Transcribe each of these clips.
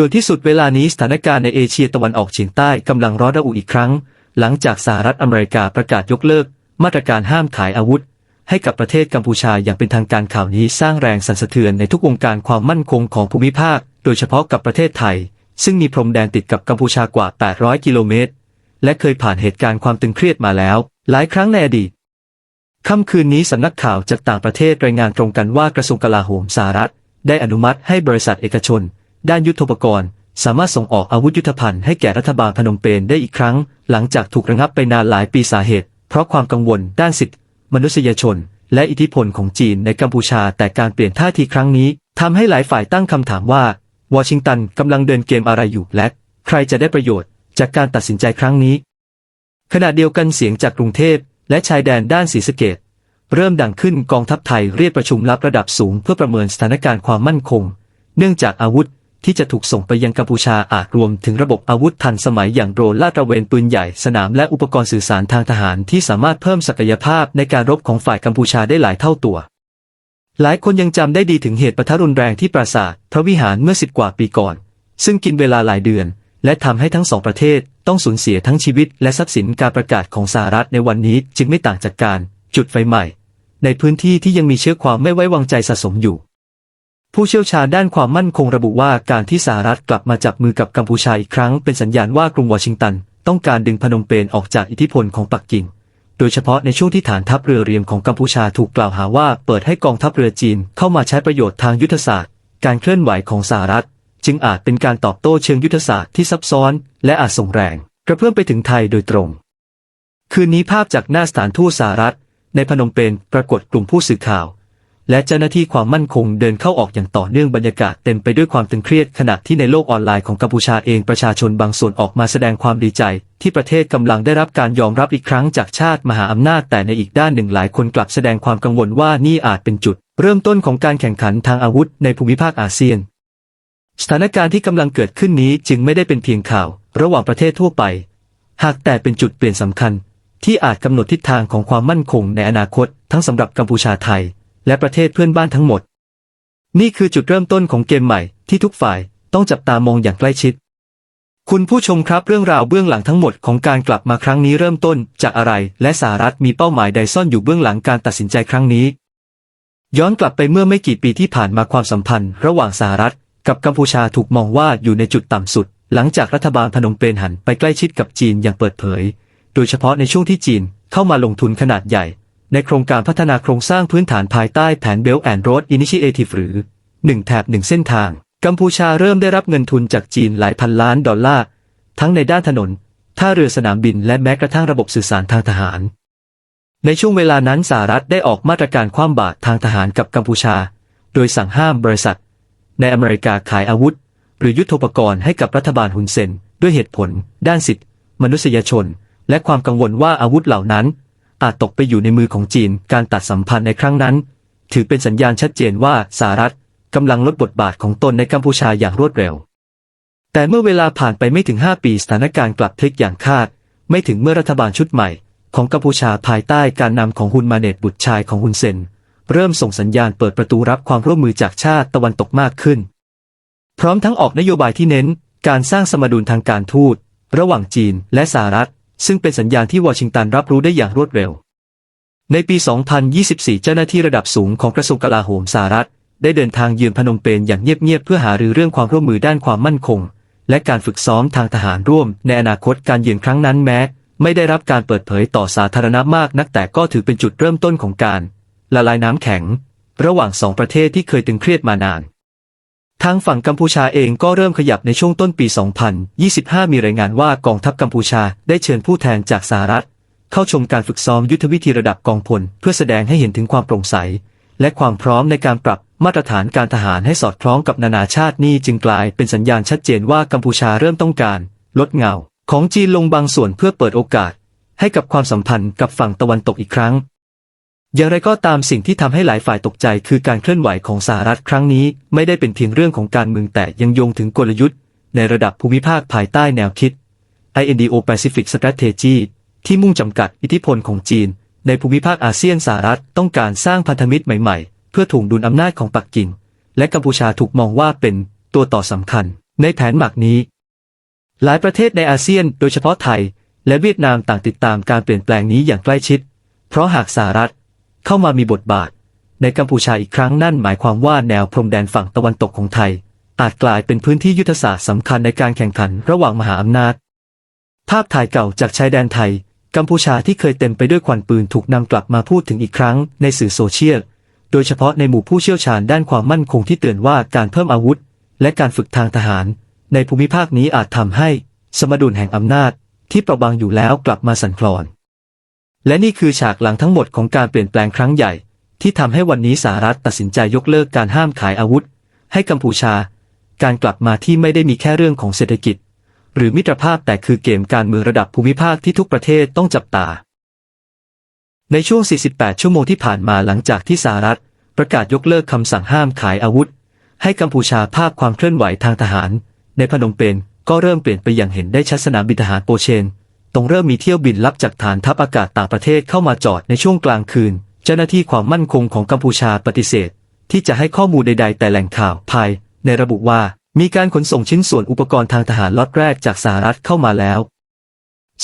โดยที่สุดเวลานี้สถานการณ์ในเอเชียตะวันออกเฉียงใต้กำลังร้อนระอุอีกครั้ง หลังจากสหรัฐอเมริกาประกาศยกเลิก มาตรการห้ามขายอาวุธ ให้กับประเทศกัมพูชาอย่างเป็นทางการข่าวนี้สร้างแรงสั่นสะเทือนในทุกวงการความมั่นคงของภูมิภาค โดยเฉพาะกับประเทศไทย ซึ่งมีพรมแดนติดกับกัมพูชากว่า 800 กิโลเมตร และเคยผ่านเหตุการณ์ความตึงเครียดมาแล้ว หลายครั้งในอดีตค่ำคืนนี้สำนักข่าวจากต่างประเทศรายงานตรงกันว่ากระทรวงกลาโหมสหรัฐ ได้อนุมัติให้บริษัทเอกชน ด้านยุทธปกรณ์ สามารถส่งออกอาวุธยุทโธภัณฑ์ให้แก่รัฐบาลพนมเปญได้อีกครั้ง หลังจากถูกระงับไปนานหลายปีสาเหตุ เพราะความกังวลด้านสิทธิมนุษยชน และอิทธิพลของจีนในกัมพูชาแต่การเปลี่ยนท่าทีครั้งนี้ทำให้หลายฝ่ายตั้งคำถามว่าวอชิงตันกำลังเดินเกมอะไรอยู่และใครจะได้ประโยชน์จากการตัดสินใจครั้งนี้ ขณะเดียวกันเสียงจากกรุงเทพและชายแดนด้านศรีสะเกดเริ่มดังขึ้นกองทัพไทยเรียกประชุมลับระดับสูงเพื่อประเมินสถานการณ์ความมั่นคง เนื่องจากอาวุธ ที่จะถูกส่งไปยังกัมพูชาอาจรวมถึงระบบอาวุธทันสมัยอย่างโดรนลาดตระเวนปืนใหญ่สนามและอุปกรณ์สื่อสารทางทหารที่สามารถเพิ่มศักยภาพในการรบของฝ่ายกัมพูชาได้หลายเท่าตัว หลายคนยังจำได้ดีถึงเหตุปะทะรุนแรงที่ปราสาทพระวิหารเมื่อสิบกว่าปีก่อน ซึ่งกินเวลาหลายเดือน และทำให้ทั้งสองประเทศต้องสูญเสียทั้งชีวิต และทรัพย์สินการประกาศของสหรัฐในวันนี้จึงไม่ต่างจากการ จุดไฟใหม่ ในพื้นที่ที่ยังมีเชื้อความไม่ไว้วางใจสะสมอยู่ ผู้เชี่ยวชาญด้านความมั่นคงระบุว่าการที่สหรัฐกลับมาจับมือกับกัมพูชาอีกครั้งเป็นสัญญาณว่ากรุงวอชิงตัน ต้องการดึงพนมเปญออกจากอิทธิพลของปักกิ่ง โดยเฉพาะในช่วงที่ฐานทัพเรือเรียมของกัมพูชาถูกกล่าวหาว่าเปิดให้กองทัพเรือจีนเข้ามาใช้ประโยชน์ทางยุทธศาสตร์ การเคลื่อนไหวของสหรัฐ จึงอาจเป็นการตอบโต้เชิงยุทธศาสตร์ที่ซับซ้อน และอาจส่งแรง กระเพื่อมไปถึงไทยโดยตรง คืนนี้ภาพจากหน้าสถานทูตสหรัฐ ในพนมเปญปรากฏกลุ่มผู้สื่อข่าว และเจ้าหน้าที่ความมั่นคงเดินเข้าออกอย่างต่อเนื่องบรรยากาศเต็มไปด้วยความตึงเครียดขณะที่ในโลกออนไลน์ของกัมพูชาเองประชาชนบางส่วนออกมาแสดงความดีใจ ที่ประเทศกำลังได้รับการยอมรับอีกครั้งจากชาติมหาอำนาจ แต่ในอีกด้านหนึ่งหลายคนกลับแสดงความกังวลว่านี่อาจเป็นจุด เริ่มต้นของการแข่งขันทางอาวุธในภูมิภาคอาเซียน สถานการณ์ที่กำลังเกิดขึ้นนี้จึงไม่ได้เป็นเพียงข่าว ระหว่างประเทศทั่วไป หากแต่เป็นจุดเปลี่ยนสำคัญ ที่อาจกำหนดทิศทางของความมั่นคงในอนาคต ทั้งสำหรับกัมพูชาไทย และประเทศเพื่อนบ้านทั้งหมด นี่คือจุดเริ่มต้นของเกมใหม่ที่ทุกฝ่ายต้องจับตามองอย่างใกล้ชิด คุณผู้ชมครับเรื่องราวเบื้องหลังทั้งหมดของการกลับมาครั้งนี้เริ่มต้นจากอะไร และสหรัฐมีเป้าหมายใดซ่อนอยู่เบื้องหลังการตัดสินใจครั้งนี้ ย้อนกลับไปเมื่อไม่กี่ปีที่ผ่านมาความสัมพันธ์ ระหว่างสหรัฐ กับกัมพูชาถูกมองว่าอยู่ในจุดต่ำสุด หลังจากรัฐบาลพนมเปญหันไปใกล้ชิดกับจีนอย่างเปิดเผย โดยเฉพาะในช่วงที่จีนเข้ามาลงทุนขนาดใหญ่ ในโครงการพัฒนาโครงสร้างพื้นฐานภายใต้แผน Belt and Road Initiative หรือ 1 แถบ 1 เส้นทาง กัมพูชาเริ่มได้รับเงินทุนจากจีนหลายพันล้านดอลลาร์ ทั้งในด้านถนน ท่าเรือสนามบินและแม้กระทั่งระบบสื่อสารทางทหาร ในช่วงเวลานั้นสหรัฐได้ออกมาตรการคว่ำบาตรทางทหารกับกัมพูชา โดยสั่งห้ามบริษัท ในอเมริกาขายอาวุธ หรือยุทโธปกรณ์ให้กับรัฐบาลฮุนเซนด้วยเหตุผล ด้านสิทธิมนุษยชน และความกังวลว่าอาวุธเหล่านั้น อาจตกไปอยู่ในมือของจีน การตัดสัมพันธ์ในครั้งนั้น ถือเป็นสัญญาณชัดเจนว่าสหรัฐกำลังลดบทบาทของตนในกัมพูชาอย่างรวดเร็ว แต่เมื่อเวลาผ่านไปไม่ถึง 5 ปีสถานการณ์กลับพลิกอย่างคาด ไม่ถึงเมื่อรัฐบาลชุดใหม่ ของกัมพูชาภายใต้การนำของฮุนมาเนตบุตรชายของฮุนเซนเริ่มส่งสัญญาณเปิดประตูรับความร่วมมือจากชาติตะวันตกมากขึ้น พร้อมทั้งออกนโยบายที่เน้น การสร้างสมดุลทางการทูต ระหว่างจีนและสหรัฐ ซึ่งเป็นสัญญาณที่วอชิงตันรับรู้ได้อย่างรวดเร็ว ในปี 2024 เจ้าหน้าที่ระดับสูงของกระทรวงกลาโหมสหรัฐ ได้เดินทางเยือนพนมเปญอย่างเงียบๆเพื่อหารือเรื่องความร่วมมือด้านความมั่นคง และการฝึกซ้อมทางทหารร่วม ในอนาคตการเยือนครั้งนั้นแม้ ไม่ได้รับการเปิดเผยต่อสาธารณะมากนักแต่ก็ถือเป็นจุดเริ่มต้นของการ ละลายน้ำแข็ง ระหว่างสองประเทศที่เคยตึงเครียดมานาน ทางฝั่งกัมพูชาเองก็เริ่มขยับในช่วงต้นปี 2025 มีรายงานว่ากองทัพกัมพูชาได้เชิญผู้แทนจากสหรัฐ เข้าชมการฝึกซ้อมยุทธวิธีระดับกองพล เพื่อแสดงให้เห็นถึงความโปร่งใส และความพร้อมในการปรับมาตรฐานการทหารให้สอดคล้องกับนานาชาตินี่จึงกลายเป็นสัญญาณชัดเจนว่ากัมพูชาเริ่มต้องการ ลดเงา ของจีนลงบางส่วนเพื่อเปิดโอกาส ให้กับความสัมพันธ์กับฝั่งตะวันตกอีกครั้ง อย่างไรก็ตามสิ่งที่ทำให้หลายฝ่ายตกใจคือการเคลื่อนไหวของสหรัฐครั้งนี้ ไม่ได้เป็นเพียงเรื่องของการเมืองแต่ยังโยงถึงกลยุทธ์ ในระดับภูมิภาคภายใต้แนวคิด INDO Pacific Strategy ที่มุ่งจำกัดอิทธิพลของจีน ในภูมิภาคอาเซียนสหรัฐต้องการสร้างพันธมิตรใหม่ๆ เพื่อถ่วงดุลอำนาจของปักกิ่ง และกัมพูชาถูกมองว่าเป็นตัวต่อสำคัญ ในแผนหมักนี้ หลายประเทศในอาเซียน โดยเฉพาะไทย และเวียดนามต่างติดตามการเปลี่ยนแปลงนี้อย่างใกล้ชิด เพราะหากสหรัฐ เข้ามามีบทบาท ในกัมพูชาอีกครั้งนั่นหมายความว่าแนวพรมแดนฝั่งตะวันตกของไทย อาจกลายเป็นพื้นที่ยุทธศาสตร์สำคัญในการแข่งขันระหว่างมหาอำนาจ ภาพถ่ายเก่าจากชายแดนไทย กัมพูชาที่เคยเต็มไปด้วยควันปืนถูกนำกลับมาพูดถึงอีกครั้งในสื่อโซเชียล โดยเฉพาะในหมู่ผู้เชี่ยวชาญด้านความมั่นคงที่เตือนว่าการเพิ่มอาวุธ และการฝึกทางทหาร ในภูมิภาคนี้อาจทำให้ สมดุลแห่งอำนาจ ที่เปราะบางอยู่แล้วกลับมาสั่นคลอน และนี่คือฉากหลังทั้งหมดของการเปลี่ยนแปลงครั้งใหญ่ ที่ทำให้วันนี้สหรัฐตัดสินใจยกเลิกการห้ามขายอาวุธ ให้กัมพูชา การกลับมาที่ไม่ได้มีแค่เรื่องของเศรษฐกิจ หรือมิตรภาพแต่คือเกมการเมืองระดับภูมิภาคที่ทุกประเทศต้องจับตา ในช่วง 48 ชั่วโมงที่ผ่านมาหลังจากที่สหรัฐ ประกาศยกเลิกคำสั่งห้ามขายอาวุธ ให้กัมพูชาภาพความเคลื่อนไหวทางทหาร ในพนมเปญก็เริ่มเปลี่ยนไปอย่างเห็นได้ชัดสนามบินทหารโปเชน ตรงเริ่มมีเที่ยวบินลับจากฐานทัพอากาศต่างประเทศเข้ามาจอดในช่วงกลางคืน เจ้าหน้าที่ความมั่นคงของกัมพูชาปฏิเสธ ที่จะให้ข้อมูลใด ๆ แต่แหล่งข่าวภายในระบุว่ามีการขนส่งชิ้นส่วนอุปกรณ์ทางทหารล็อตแรกจากสหรัฐเข้ามาแล้ว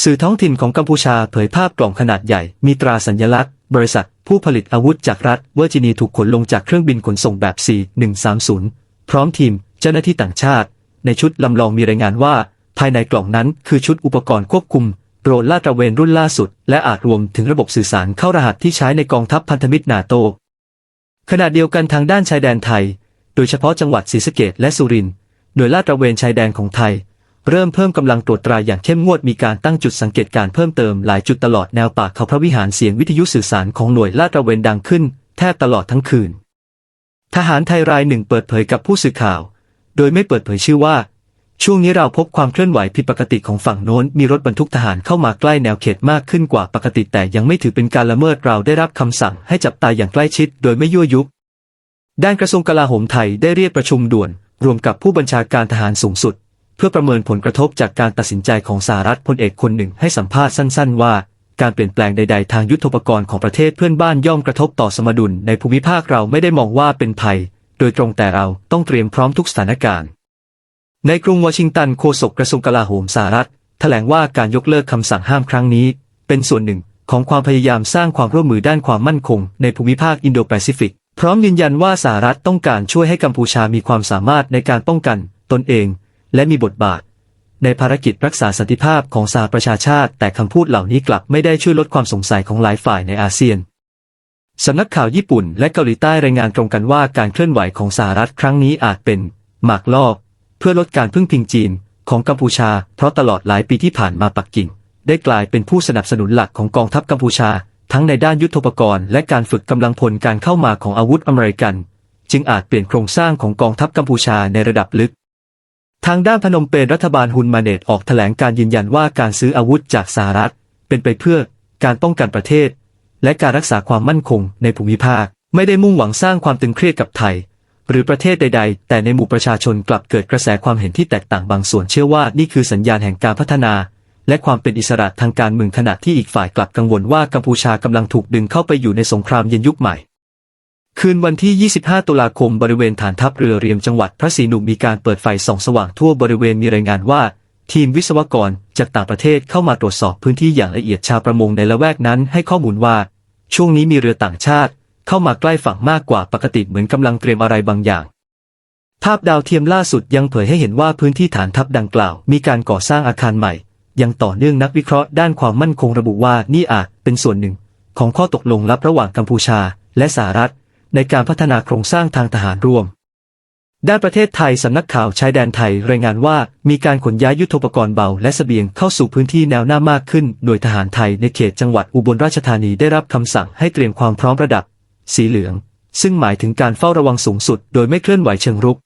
สื่อท้องถิ่นของกัมพูชาเผยภาพกล่องขนาดใหญ่ มีตราสัญลักษณ์ บริษัท ผู้ผลิตอาวุธจากรัฐเวอร์จิเนียถูกขนลงจากเครื่องบินขนส่งแบบ C-130 พร้อมทีม เจ้าหน้าที่ต่างชาติ ในชุดลำลองมีรายงานว่า ภายในกล่องนั้นคือชุดอุปกรณ์ควบคุมโดรนลาดตระเวนรุ่นล่าสุด และอาจรวมถึงระบบสื่อสารเข้ารหัสที่ใช้ในกองทัพพันธมิตรนาโต ขณะเดียวกันทางด้านชายแดนไทย โดยเฉพาะจังหวัดศรีสะเกษและสุรินทร์โดยลาดตระเวนชายแดนของไทย เริ่มเพิ่มกำลังตรวจตราอย่างเข้มงวดมีการตั้งจุดสังเกตการเพิ่มเติมหลายจุดตลอดแนวปากเขาพระวิหารเสียงวิทยุสื่อสารของหน่วยลาดตระเวนดังขึ้น แทบตลอดทั้งคืน ทหารไทยรายหนึ่งเปิดเผยกับผู้สื่อข่าว โดยไม่เปิดเผยชื่อว่า ช่วงนี้เราพบความเคลื่อนไหวผิดปกติของฝั่งโน้น มีรถบรรทุกทหารเข้ามาใกล้แนวเขตมากขึ้นกว่าปกติแต่ยังไม่ถือเป็นการละเมิดเราได้รับคำสั่งให้จับตาอย่างใกล้ชิดโดยไม่ยั่วยุด้านกระทรวงกลาโหมไทยได้เรียกประชุมด่วน รวมกับผู้บัญชาการทหารสูงสุด เพื่อประเมินผลกระทบจากการตัดสินใจของสหรัฐพลเอกคนหนึ่งให้สัมภาษณ์สั้น ๆ ว่า การเปลี่ยนแปลงใด ๆ ทางยุทธปกรณ์ของประเทศเพื่อนบ้านย่อมกระทบต่อสมดุลในภูมิภาคเราไม่ได้มองว่าเป็นภัย โดยตรงแต่เราต้องเตรียมพร้อมทุกสถานการณ์ ในกรุงวอชิงตันโฆษกกระทรวงกลาโหมสหรัฐแถลงว่าการยกเลิกคำสั่งห้ามครั้งนี้ เป็นส่วนหนึ่งของความพยายามสร้างความร่วมมือด้านความมั่นคง ในภูมิภาคอินโดแปซิฟิก พร้อมยืนยันว่าสหรัฐต้องการช่วยให้กัมพูชามีความสามารถในการป้องกันตนเอง และมีบทบาท ในภารกิจรักษาสันติภาพของสหประชาชาติ แต่คำพูดเหล่านี้กลับไม่ได้ช่วยลดความสงสัยของหลายฝ่ายในอาเซียนสำนักข่าวญี่ปุ่นและเกาหลีใต้รายงานตรงกันว่าการเคลื่อนไหวของสหรัฐครั้งนี้อาจเป็นหมากลอก พื่อลดการพึ่งพิงจีนของกัมพูชา เพราะตลอดหลายปีที่ผ่านมาปักกิ่ง ได้กลายเป็นผู้สนับสนุนหลักของกองทัพกัมพูชา ทั้งในด้านยุทธปกรณ์และการฝึกกำลังพลการเข้ามาของอาวุธอเมริกัน จึงอาจเปลี่ยนโครงสร้างของกองทัพกัมพูชาในระดับลึก ทางด้านพนมเปญรัฐบาลฮุนมาเนตออกแถลงการยืนยันว่าการซื้ออาวุธจากสหรัฐ เป็นไปเพื่อการป้องกันประเทศ และการรักษาความมั่นคงในภูมิภาค ไม่ได้มุ่งหวังสร้างความตึงเครียดกับไทย หรือประเทศใด ๆ แต่ในหมู่ประชาชนกลับเกิดกระแสความเห็นที่แตกต่างบางส่วนเชื่อว่านี่คือสัญญาณแห่งการพัฒนา และความเป็นอิสระทางการเมืองขณะที่อีกฝ่ายกลับกังวลว่ากัมพูชากำลังถูกดึงเข้าไปอยู่ในสงครามเย็นยุคใหม่ คืนวันที่ 25 ตุลาคมบริเวณฐานทัพเรือเรียมจังหวัดพระศรีหนุมีการเปิดไฟส่องสว่างทั่วบริเวณมีรายงานว่าทีมวิศวกรจากต่างประเทศเข้ามาตรวจสอบพื้นที่อย่างละเอียดชาวประมงในละแวกนั้นให้ข้อมูลว่า ช่วงนี้มีเรือต่างชาติ เข้ามาใกล้ฝั่งมากกว่าปกติเหมือนกำลังเตรียมอะไรบางอย่าง ภาพดาวเทียมล่าสุดยังเผยให้เห็นว่าพื้นที่ฐานทัพดังกล่าว มีการก่อสร้างอาคารใหม่ ยังต่อเนื่องนักวิเคราะห์ด้านความมั่นคงระบุว่านี่อาจเป็นส่วนหนึ่ง ของข้อตกลงลับระหว่างกัมพูชา และสหรัฐ ในการพัฒนาโครงสร้างทางทหารร่วมด้านประเทศไทยสำนักข่าวชายแดนไทยรายงานว่ามีการขนย้ายยุทโธปกรณ์เบาและเสบียงเข้าสู่พื้นที่แนวหน้ามากขึ้นโดยทหารไทยในเขตจังหวัดอุบลราชธานีได้รับคำสั่งให้เตรียมความพร้อมระดับ สีเหลือง ซึ่งหมายถึงการเฝ้าระวังสูงสุด โดยไม่เคลื่อนไหวเชิงรุก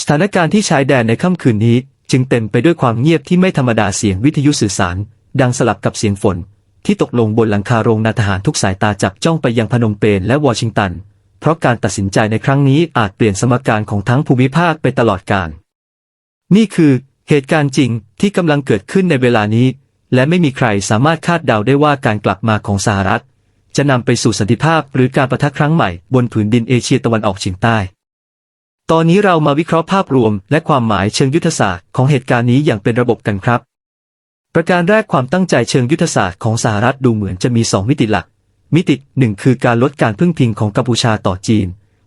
สถานการณ์ที่ชายแดนในค่ำคืนนี้ จึงเต็มไปด้วยความเงียบที่ไม่ธรรมดาเสียงวิทยุสื่อสาร ดังสลับกับเสียงฝน ที่ตกลงบนหลังคาโรงนาทหารทุกสายตาจับจ้องไปยังพนมเปญและวอชิงตัน เพราะการตัดสินใจในครั้งนี้อาจเปลี่ยนสมการของทั้งภูมิภาคไปตลอดกาลนี่คือเหตุการณ์จริงที่กำลังเกิดขึ้นในเวลานี้ และไม่มีใครสามารถคาดเดาได้ว่าการกลับมาของสหรัฐ จะนำไปสู่สันติภาพหรือการประทะครั้งใหม่บนผืนดินเอเชียตะวันออกเฉียงใต้ ตอนนี้เรามาวิเคราะห์ภาพรวมและความหมายเชิงยุทธศาสตร์ของเหตุการณ์นี้อย่างเป็นระบบกันครับ ประการแรกความตั้งใจเชิงยุทธศาสตร์ของสหรัฐดูเหมือนจะมี 2 มิติหลัก มิติหนึ่งคือการลดการพึ่งพิงของกัมพูชาต่อจีน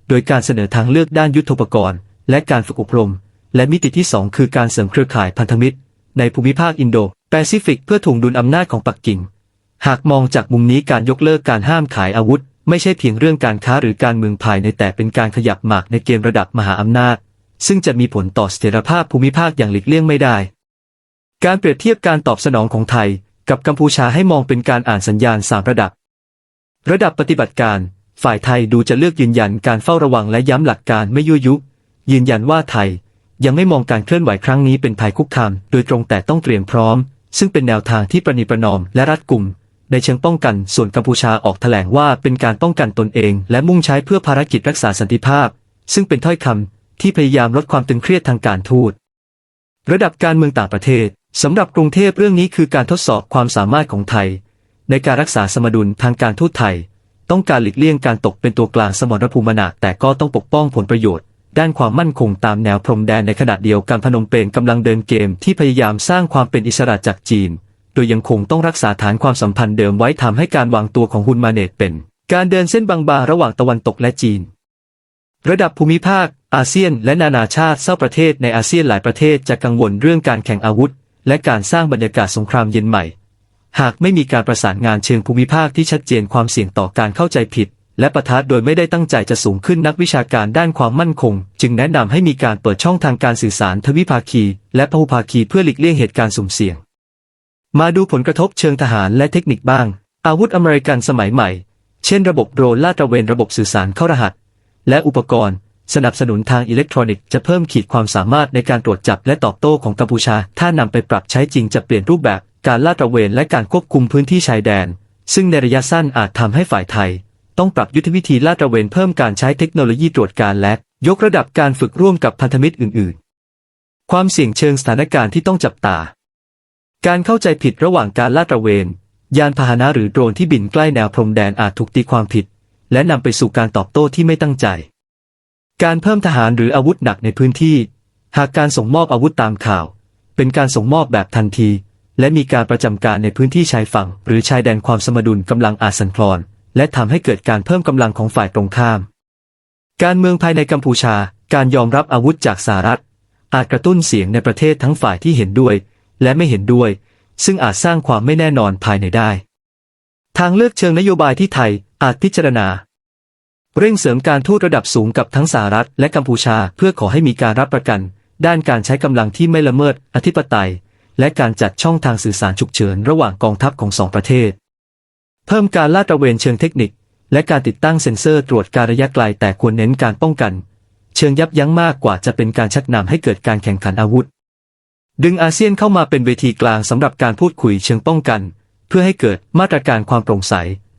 โดยการเสนอทางเลือกด้านยุทธปกรณ์ และการฝึกอบรม และมิติที่ 2 คือการเสริมเครือข่ายพันธมิตร ในภูมิภาคอินโดแปซิฟิกเพื่อถ่วงดุลอำนาจของปักกิ่ง หากมองจากมุมนี้การยกเลิกการห้ามขายอาวุธ ไม่ใช่เพียงเรื่องการค้าหรือการเมืองภายในแต่เป็นการขยับหมากในเกมระดับมหาอำนาจ ซึ่งจะมีผลต่อเสถียรภาพภูมิภาคอย่างหลีกเลี่ยงไม่ได้ การเปรียบเทียบการตอบสนองของไทย กับกัมพูชาให้มองเป็นการอ่านสัญญาณสามระดับ ระดับปฏิบัติการ ฝ่ายไทยดูจะเลือกยืนยันการเฝ้าระวังและย้ำหลักการไม่ยั่วยุ ยืนยันว่าไทย ยังไม่มองการเคลื่อนไหวครั้งนี้เป็นภัยคุกคามโดยตรงแต่ต้องเตรียมพร้อม ซึ่งเป็นแนวทางที่ประนีประนอมและรัดกุม ในเชิงป้องกัน ส่วนกัมพูชาออกแถลงว่าเป็นการป้องกันตนเอง และมุ่งใช้เพื่อภารกิจรักษาสันติภาพ ซึ่งเป็นถ้อยคำที่พยายามลดความตึงเครียดทางการทูต ระดับการเมืองต่างประเทศสำหรับกรุงเทพเรื่องนี้คือการทดสอบความสามารถของไทย ในการรักษาสมดุลทางการทูตไทย ต้องการหลีกเลี่ยงการตกเป็นตัวกลางสมรภูมินาแต่ก็ต้องปกป้องผลประโยชน์ด้านความมั่นคงตามแนวพรมแดนในขณะเดียวกันพนมเปญกำลังเดินเกมที่พยายามสร้างความเป็นอิสระจากจีน โดยยังคงต้องรักษาฐานความสัมพันธ์เดิมไว้ทำให้การวางตัวของฮุนมาเนตเป็น การเดินเส้นบางๆระหว่างตะวันตกและจีน ระดับภูมิภาค อาเซียน และนานาชาติเศร้าประเทศในอาเซียนหลายประเทศจะกังวลเรื่องการแข่งอาวุธ และการสร้างบรรยากาศสงครามเย็นใหม่ หากไม่มีการประสานงานเชิงภูมิภาคที่ชัดเจนความเสี่ยงต่อการเข้าใจผิดและประทะโดยไม่ได้ตั้งใจจะสูงขึ้นนักวิชาการด้านความมั่นคง จึงแนะนำให้มีการเปิดช่องทางการสื่อสารทวิภาคี และพหุภาคีเพื่อหลีกเลี่ยงเหตุการณ์สุ่มเสี่ยง มาดูผลกระทบเชิงทหารและเทคนิคบ้าง อาวุธอเมริกันสมัยใหม่ เช่นระบบโดรนลาดตระเวนระบบสื่อสารเข้ารหัส และอุปกรณ์ สนับสนุนทางอิเล็กทรอนิกส์จะเพิ่มขีดความสามารถในการตรวจจับและตอบโต้ของกัมพูชา ถ้านำไปปรับใช้จริงจะเปลี่ยนรูปแบบการลาดตระเวนและการควบคุมพื้นที่ชายแดน ซึ่งในระยะสั้นอาจทำให้ฝ่ายไทย ต้องปรับยุทธวิธีลาดตระเวนเพิ่มการใช้เทคโนโลยีตรวจการและ ยกระดับการฝึกร่วมกับพันธมิตรอื่น ๆ ความเสี่ยงเชิงสถานการณ์ที่ต้องจับตา การเข้าใจผิดระหว่างการลาดตระเวน ยานพาหนะหรือโดรนที่บินใกล้แนวพรมแดนอาจถูกตีความผิด และนำไปสู่การตอบโต้ที่ไม่ตั้งใจ การเพิ่มทหารหรืออาวุธหนักในพื้นที่ หากการส่งมอบอาวุธตามข่าว เป็นการส่งมอบแบบทันที และมีการประจำการในพื้นที่ชายฝั่ง หรือชายแดนความสมดุลกำลังอาจสั่นคลอน และทำให้เกิดการเพิ่มกำลังของฝ่ายตรงข้าม การเมืองภายในกัมพูชา การยอมรับอาวุธจากสหรัฐอาจกระตุ้นเสียงในประเทศทั้งฝ่ายที่เห็นด้วย และไม่เห็นด้วย ซึ่งอาจสร้างความไม่แน่นอนภายในได้ ทางเลือกเชิงนโยบายที่ไทยอาจพิจารณา เร่งเสริมการทูตระดับสูงกับทั้งสหรัฐและกัมพูชาเพื่อขอให้มีการรับประกัน ด้านการใช้กำลังที่ไม่ละเมิดอธิปไตย และการจัดช่องทางสื่อสารฉุกเฉินระหว่างกองทัพของสองประเทศ เพิ่มการลาดตระเวนเชิงเทคนิค และการติดตั้งเซ็นเซอร์ตรวจการระยะไกลแต่ควรเน้นการป้องกัน เชิงยับยั้งมากกว่าจะเป็นการชักนำให้เกิดการแข่งขันอาวุธ ดึงอาเซียนเข้ามาเป็นเวทีกลางสำหรับการพูดคุยเชิงป้องกัน เพื่อให้เกิดมาตรการความโปร่งใส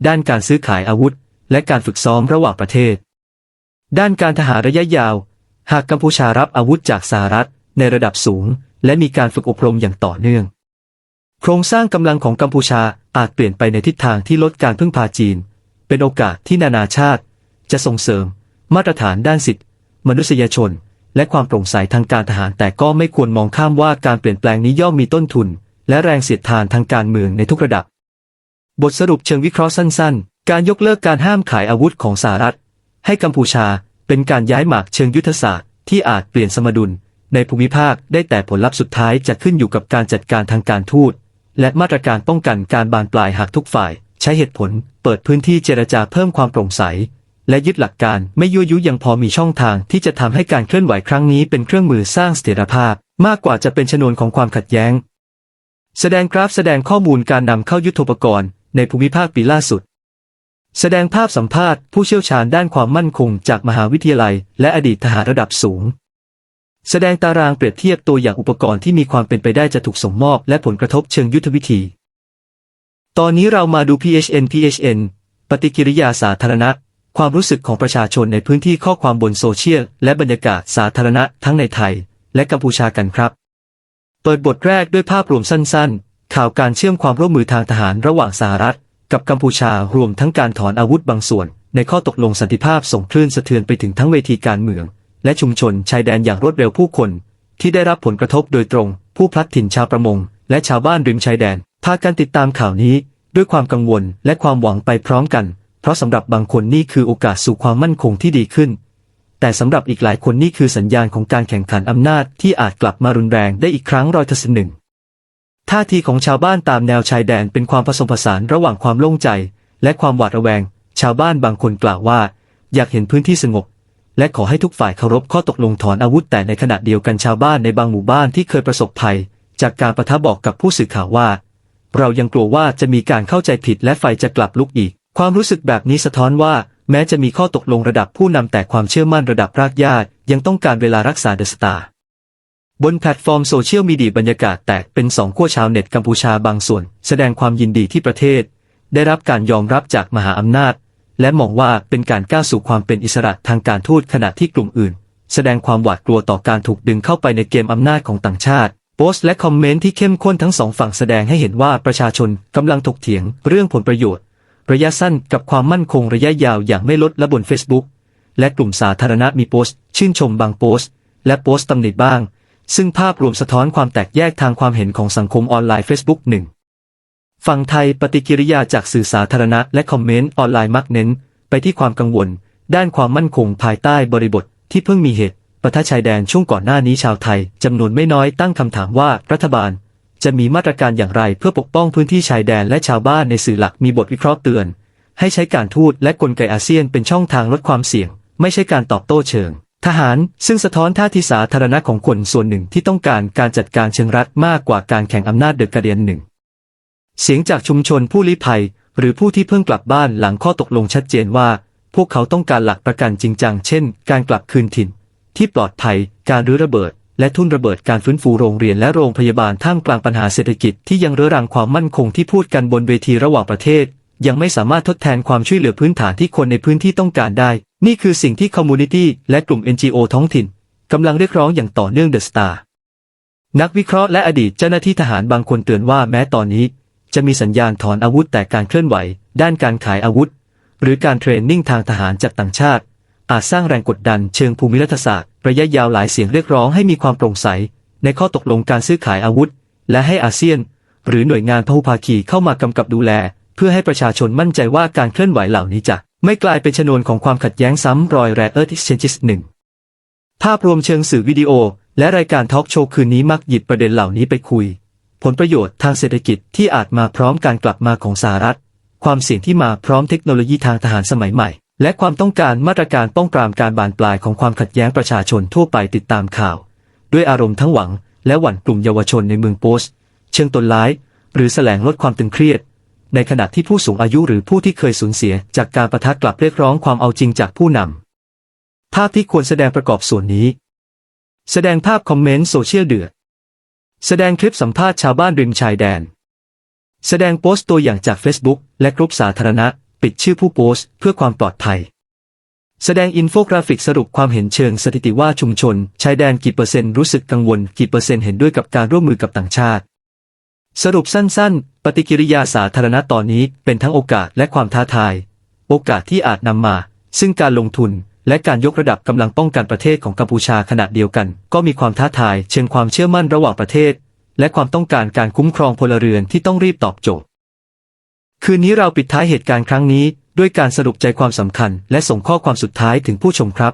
ด้านการซื้อขายอาวุธ และการฝึกซ้อมระหว่างประเทศ ด้านการทหารระยะยาว หากกัมพูชารับอาวุธจากสหรัฐ ในระดับสูง และมีการฝึกอบรมอย่างต่อเนื่อง โครงสร้างกำลังของกัมพูชาอาจเปลี่ยนไปในทิศทางที่ลดการพึ่งพาจีน เป็นโอกาสที่นานาชาติ จะส่งเสริม มาตรฐานด้านสิทธิมนุษยชน และความโปร่งใสทางการทหาร แต่ก็ไม่ควรมองข้ามว่าการเปลี่ยนแปลงนี้ย่อมมีต้นทุน และแรงเสียดทานทางการเมืองในทุกระดับ บทสรุปเชิงวิเคราะห์สั้น ๆ การยกเลิกการห้ามขายอาวุธของสหรัฐ ให้กัมพูชาเป็นการย้ายหมากเชิงยุทธศาสตร์ที่อาจเปลี่ยนสมดุล ในภูมิภาคได้แต่ผลลัพธ์สุดท้ายจะขึ้นอยู่กับการจัดการทางการทูต และมาตรการป้องกันการบานปลายหากทุกฝ่าย ใช้เหตุผล เปิดพื้นที่เจรจาเพิ่มความโปร่งใส และยึดหลักการไม่ยั่วยุยังพอมีช่องทางที่จะทำให้การเคลื่อนไหวครั้งนี้เป็นเครื่องมือสร้างเสถียรภาพ มากกว่าจะเป็นชนวนของความขัดแย้ง แสดงกราฟแสดงข้อมูลการนำเข้ายุทโธปกรณ์ในภูมิภาคปีล่าสุด แสดงภาพสัมภาษณ์ผู้เชี่ยวชาญด้านความมั่นคงจากมหาวิทยาลัย และอดีตทหารระดับสูง แสดงตารางเปรียบเทียบตัวอย่างอุปกรณ์ที่มีความเป็นไปได้จะถูกส่งมอบและผลกระทบเชิงยุทธวิธี ตอนนี้เรามาดู PHN PHN ปฏิกิริยาสาธารณะ ความรู้สึกของประชาชนในพื้นที่ข้อความบนโซเชียลและบรรยากาศสาธารณะทั้งในไทย และกัมพูชากันครับ เปิดบทแรกด้วยภาพรวมสั้นๆ ข่าวการเชื่อมความร่วมมือทางทหารระหว่างสหรัฐ กับกัมพูชารวมทั้งการถอนอาวุธบางส่วน ในข้อตกลงสันติภาพส่งคลื่นสะเทือนไปถึงทั้งเวทีการเมือง และชุมชนชายแดนอย่างรวดเร็วผู้คน ที่ได้รับผลกระทบโดยตรง ผู้พลัดถิ่นชาวประมง และชาวบ้านริมชายแดนพากันติดตามข่าวนี้ ด้วยความกังวลและความหวังไปพร้อมกัน ราะสำหรับบางคนนี่คือโอกาสสู่ความมั่นคงที่ดีขึ้น แต่สำหรับอีกหลายคนนี่คือสัญญาณของการแข่งขันอำนาจที่อาจกลับมารุนแรงได้อีกครั้งรอยทศหนึ่งท่าทีของชาวบ้านตามแนวชายแดนเป็นความผสมผสานระหว่างความโล่งใจ และความหวาดระแวง ชาวบ้านบางคนกล่าวว่า อยากเห็นพื้นที่สงบ และขอให้ทุกฝ่ายเคารพข้อตกลงถอนอาวุธแต่ในขณะเดียวกันชาวบ้านในบางหมู่บ้านที่เคยประสบภัย จากการประทะบอกกับผู้สื่อข่าวว่า เรายังกลัวว่าจะมีการเข้าใจผิดและไฟจะกลับลุกอีก ความรู้สึกแบบนี้สะท้อนว่า แม้จะมีข้อตกลงระดับผู้นำแต่ความเชื่อมั่นระดับรากหญ้ายังต้องการเวลารักษาเดอะสตาร์บนแพลตฟอร์มโซเชียลมีเดียบรรยากาศแตกเป็นสองขั้วชาวเน็ตกัมพูชาบางส่วน แสดงความยินดีที่ประเทศ ได้รับการยอมรับจากมหาอำนาจ และมองว่าเป็นการก้าวสู่ความเป็นอิสระทางการทูตขณะที่กลุ่มอื่น แสดงความหวาดกลัวต่อการถูกดึงเข้าไปในเกมอำนาจของต่างชาติโพสต์และคอมเมนต์ที่เข้มข้นทั้งสองฝั่งแสดงให้เห็นว่าประชาชนกำลังถกเถียงเรื่องผลประโยชน์ ระยะสั้นกับความมั่นคงระยะยาวอย่างไม่ลดและบน Facebook และกลุ่มสาธารณะมีโพสต์ ชื่นชมบางโพสต์ และโพสต์ตำหนิบ้าง ซึ่งภาพรวมสะท้อนความแตกแยกทางความเห็นของสังคมออนไลน์ Facebook หนึ่งฝั่งไทยปฏิกิริยาจากสื่อสาธารณะและคอมเมนต์ออนไลน์มักเน้น ไปที่ความกังวล ด้านความมั่นคงภายใต้บริบทที่เพิ่งมีเหตุปะทะชายแดนช่วงก่อนหน้านี้ชาวไทยจำนวนไม่น้อยตั้งคำถามว่ารัฐบาล จะมีมาตรการอย่างไรเพื่อปกป้องพื้นที่ชายแดนและชาวบ้านในสื่อหลักมีบทวิเคราะห์เตือน ให้ใช้การทูตและกลไกอาเซียนเป็นช่องทางลดความเสี่ยง ไม่ใช่การตอบโต้เชิง ทหาร ซึ่งสะท้อนท่าทีสาธารณะของคนส่วนหนึ่งที่ต้องการการจัดการเชิงรัฐมากกว่าการแข่งอำนาจเดอะกาเดียนหนึ่งเสียงจากชุมชนผู้ลี้ภัย หรือผู้ที่เพิ่งกลับบ้านหลังข้อตกลงชัดเจนว่า พวกเขาต้องการหลักประกันจริงจังเช่น การกลับคืนถิ่น ที่ปลอดภัย การรื้อระเบิด และทุนระเบิดการฟื้นฟูโรงเรียนและโรงพยาบาลท่ามกลางปัญหาเศรษฐกิจที่ยังเรื้อรังความมั่นคงที่พูดกันบนเวทีระหว่างประเทศ ยังไม่สามารถทดแทนความช่วยเหลือพื้นฐานที่คนในพื้นที่ต้องการได้ นี่คือสิ่งที่คอมมูนิตี้และกลุ่ม NGO ท้องถิ่นกำลังเรียกร้องอย่างต่อเนื่องเดอะสตาร์นักวิเคราะห์และอดีตเจ้าหน้าที่ทหารบางคนเตือนว่าแม้ตอนนี้ จะมีสัญญาณถอนอาวุธแต่การเคลื่อนไหว ด้านการขายอาวุธ หรือการเทรนนิ่งทางทหารจากต่างชาติ อาจสร้างแรงกดดันเชิงภูมิรัฐศาสตร์ ระยะยาวหลายเสียงเรียกร้องให้มีความโปร่งใส ในข้อตกลงการซื้อขายอาวุธ และให้อาเซียน หรือหน่วยงานพหุภาคีเข้ามากำกับดูแล เพื่อให้ประชาชนมั่นใจว่าการเคลื่อนไหวเหล่านี้จะไม่กลายเป็นชนวนของความขัดแย้งซ้ำรอยแรเออร์ทิเชนจิสหนึ่งภาพรวมเชิงสื่อวิดีโอ และรายการทอล์กโชว์คืนนี้มักหยิบประเด็นเหล่านี้ไปคุย ผลประโยชน์ทางเศรษฐกิจที่อาจมาพร้อมการกลับมาของสหรัฐ ความเสี่ยงที่มาพร้อมเทคโนโลยีทางทหารสมัยใหม่ และความต้องการมาตรการป้องปรามการบานปลายของความขัดแย้งประชาชนทั่วไปติดตามข่าว ด้วยอารมณ์ทั้งหวัง และหวั่นกลุ่มเยาวชนในเมืองโปสเชิงตนร้าย หรือแสลงลดความตึงเครียด ในขณะที่ผู้สูงอายุหรือผู้ที่เคยสูญเสีย จากการประทะกลับเรียกร้องความเอาจริงจากผู้นำภาพที่ควรแสดงประกอบส่วนนี้ แสดงภาพคอมเมนต์โซเชียลเดือดแสดงคลิปสัมภาษณ์ชาวบ้านริมชายแดน แสดงโพสต์ตัวอย่างจาก Facebook และกลุ่มสาธารณะ ปิดชื่อผู้โพสต์เพื่อความปลอดภัย แสดงอินโฟกราฟิกสรุปความเห็นเชิงสถิติว่าชุมชนชายแดนกี่เปอร์เซ็นต์รู้สึกกังวลกี่เปอร์เซ็นต์เห็นด้วยกับการร่วมมือกับต่างชาติ สรุปสั้นๆ ปฏิกิริยาสาธารณะตอนนี้เป็นทั้งโอกาสและความท้าทาย โอกาสที่อาจนำมา ซึ่งการลงทุนและการยกระดับกำลังป้องกันประเทศของกัมพูชาขณะเดียวกัน ก็มีความท้าทายเชิงความเชื่อมั่นระหว่างประเทศ และความต้องการการคุ้มครองพลเรือนที่ต้องรีบตอบโจทย์ คืนนี้เราปิดท้ายเหตุการณ์ครั้งนี้ ด้วยการสรุปใจความสำคัญ และส่งข้อความสุดท้ายถึงผู้ชมครับ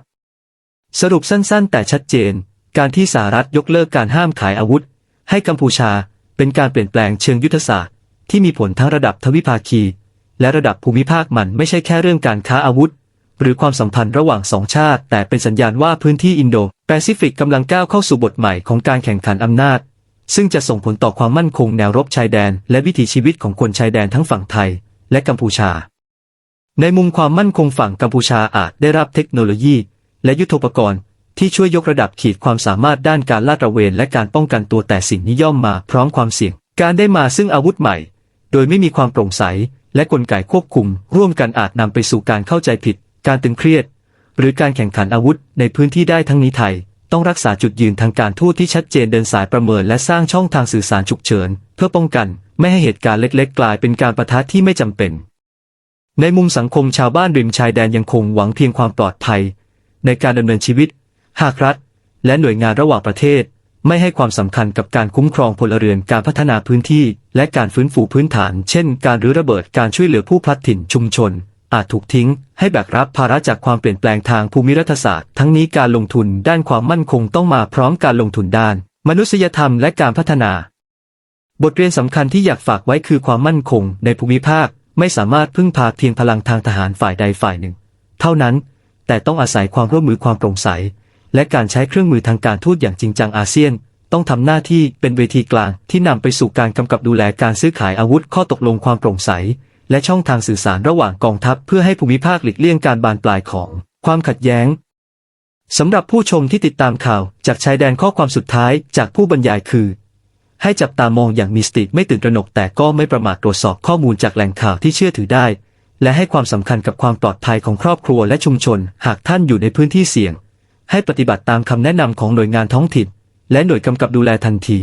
สรุปสั้นๆ แต่ชัดเจน การที่สหรัฐยกเลิกการห้ามขายอาวุธ ให้กัมพูชาเป็นการเปลี่ยนแปลงเชิงยุทธศาสตร์ที่มีผลทั้งระดับทวิภาคี และระดับภูมิภาคมันไม่ใช่แค่เรื่องการค้าอาวุธ หรือความสัมพันธ์ระหว่างสองชาติ แต่เป็นสัญญาณว่าพื้นที่อินโดแปซิฟิกกำลังก้าวเข้าสู่บทใหม่ของการแข่งขันอำนาจ ซึ่งจะส่งผลต่อความมั่นคงแนวรบชายแดน และวิถีชีวิตของคนชายแดนทั้งฝั่งไทย และกัมพูชา ในมุมความมั่นคงฝั่งกัมพูชาอาจได้รับเทคโนโลยี และยุทโธปกรณ์ ที่ช่วยยกระดับขีดความสามารถด้านการลาดตระเวนและการป้องกันตัวแต่สิ่งนี้ย่อมมาพร้อมความเสี่ยง การได้มาซึ่งอาวุธใหม่ โดยไม่มีความโปร่งใส และกลไกควบคุม ร่วมกันอาจนำไปสู่การเข้าใจผิด การตึงเครียด หรือการแข่งขันอาวุธในพื้นที่ได้ทั้งนี้ไทย ต้องรักษาจุดยืนทางการทูตที่ชัดเจนเดินสายประเมินและสร้างช่องทางสื่อสารฉุกเฉิน เพื่อป้องกัน ไม่ให้เหตุการณ์เล็กๆ กลายเป็นการประทะที่ไม่จำเป็น ในมุมสังคมชาวบ้านริมชายแดนยังคงหวังเพียงความปลอดภัย ในการดำเนินชีวิต หากรัฐ และหน่วยงานระหว่างประเทศ ไม่ให้ความสำคัญกับการคุ้มครองพลเรือนการพัฒนาพื้นที่ และการฟื้นฟูพื้นฐาน เช่น การรื้อระเบิดการช่วยเหลือผู้พลัดถิ่นชุมชน อาจถูกทิ้ง ให้แบกรับภาระจากความเปลี่ยนแปลงทางภูมิรัฐศาสตร์ ทั้งนี้การลงทุนด้านความมั่นคงต้องมาพร้อมการลงทุนด้าน มนุษยธรรมและการพัฒนา บทเรียนสำคัญที่อยากฝากไว้คือความมั่นคงในภูมิภาค ไม่สามารถพึ่งพาเพียงพลังทางทหารฝ่ายใดฝ่ายหนึ่ง เท่านั้น แต่ต้องอาศัยความร่วมมือความโปร่งใส และการใช้เครื่องมือทางการทูตอย่างจริงจังอาเซียนต้องทำหน้าที่เป็นเวทีกลางที่นำไปสู่การกำกับดูแลการซื้อขายอาวุธข้อตกลงความโปร่งใส และช่องทางสื่อสารระหว่างกองทัพเพื่อให้ภูมิภาคหลีกเลี่ยงการบานปลายของความขัดแย้งสำหรับผู้ชมที่ติดตามข่าวจากชายแดนข้อความสุดท้ายจากผู้บรรยายคือ ให้จับตามองอย่างมีสติไม่ตื่นตระหนกแต่ก็ไม่ประมาทตรวจสอบข้อมูลจากแหล่งข่าวที่เชื่อถือได้ และให้ความสำคัญกับความปลอดภัยของครอบครัวและชุมชน หากท่านอยู่ในพื้นที่เสี่ยง ให้ปฏิบัติตามคำแนะนำของหน่วยงานท้องถิ่น และหน่วยกำกับดูแลทันที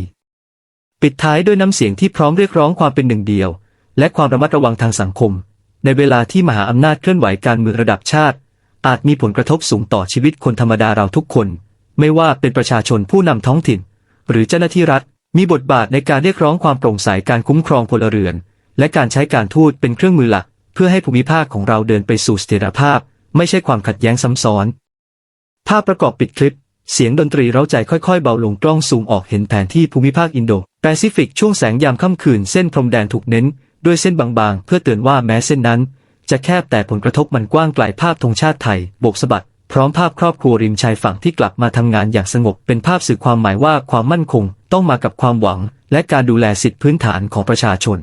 ปิดท้ายด้วยน้ำเสียงที่พร้อมเรียกร้องความเป็นหนึ่งเดียว และความระมัดระวังทางสังคม ในเวลาที่มหาอำนาจเคลื่อนไหวการเมืองระดับชาติ อาจมีผลกระทบสูงต่อชีวิตคนธรรมดาเราทุกคน ไม่ว่าเป็นประชาชนผู้นำท้องถิ่น หรือเจ้าหน้าที่รัฐ มีบทบาทในการเรียกร้องความโปร่งใสการคุ้มครองพลเรือน และการใช้การทูตเป็นเครื่องมือหลัก เพื่อให้ภูมิภาคของเราเดินไปสู่เสถียรภาพ ไม่ใช่ความขัดแย้งซ้ำซ้อน ภาพประกอบปิดคลิปเสียงดนตรีเร้าใจค่อยๆ เบาลงกล้องซูมออกเห็นแผนที่ภูมิภาคอินโดแปซิฟิกช่วงแสงยามค่ำคืนเส้นพรมแดนถูกเน้น ด้วยเส้นบางๆ เพื่อเตือนว่าแม้เส้นนั้น จะแคบแต่ผลกระทบมันกว้างไกลภาพธงชาติไทยโบกสะบัดพร้อมภาพครอบครัวริมชายฝั่งที่กลับมาทำงานอย่างสงบ เป็นภาพสื่อความหมายว่าความมั่นคง ต้องมากับความหวัง และการดูแลสิทธิพื้นฐานของประชาชน